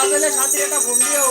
আসলে সাথে এটা ঘুমিয়েও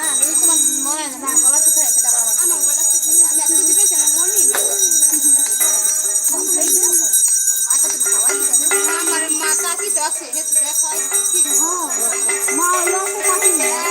Yeah.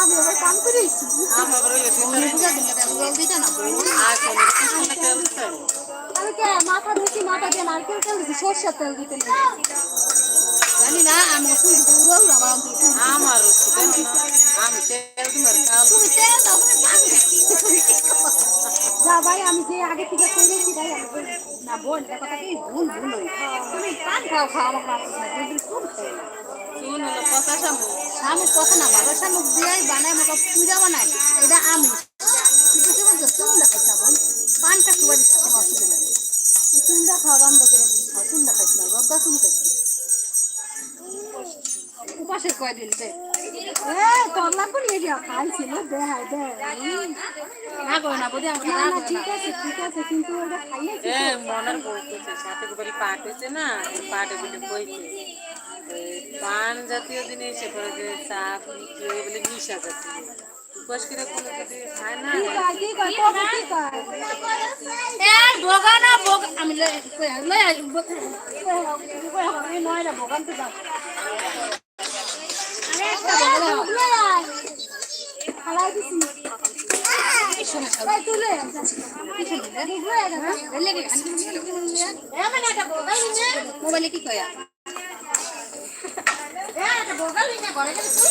আমি আবার কাম করে আমি আবার দিতে না আমি কে মাথা ধুছি মাথা দিয়ে নারকেল তেল দিছি সরষের তেল দিতে নেই। জানি না আমি ওষুধ দিতে উড়ো উড়ো আমার অন্তর আমার দেখ না আমি তেল তোমার তুমি তেল দাও যা ভাই আমি যে আগে থেকে করেছি আমি না বোন এটা কথা কি? ভুল ভুল তুমি পান খাও খাও আমার না কথা শামুক। কথা না ভালো শামুক দিয়াই বানায় আমাকে পূজা বানায়। এটা আমি কিন্তু কি বলছো? চুন্দা খাইতে পানটা খুব না চুন খাইছি উপাসের কয়দিন দে এ তোর লাগবে নিয়ে দিয়া খাইছিল দে হাই দে না করে না বোধ আমাকে না। ঠিক আছে ঠিক আছে কিন্তু ওটা খাইয়েছি এ মনের বলতেছে সাথে করে পাট হয়েছে না পাটে বলে কইছে পান জাতীয় জিনিস এরপরে যে চা হয় বলে মিশা জাতীয়। উপোস করে কোনো যদি খায় না কি কয় কি কয় এ বগা না বগা আমি লই লই লই নয় না বগান তো দাও আরে একটা বগা খালাই দিছি তুলে মোবাইলে কি কয়া একটা লই না ঘরে গেলে তুই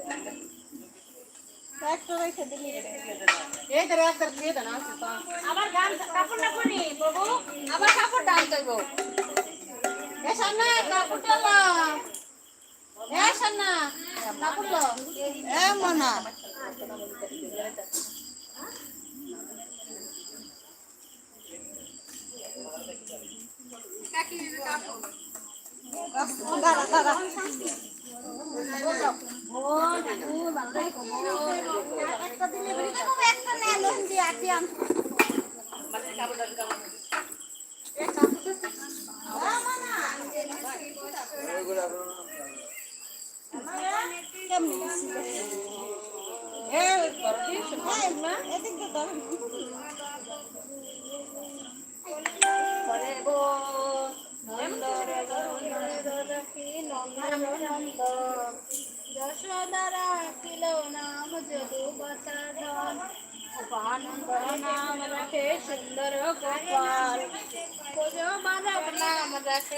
আবার কাপড় না করি বাবু আবার কাপড় টান দেব এ সান্না কাপড় দাঁড়া একটা দিলে একটা নেন দিয়ে আটি আন যশোদারা ছিল নাম যদু বসাধন নাম রাখে সুন্দর গোপাল পুজো মানব নাম রাখে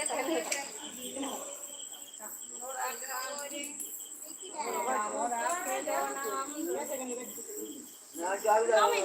যাদব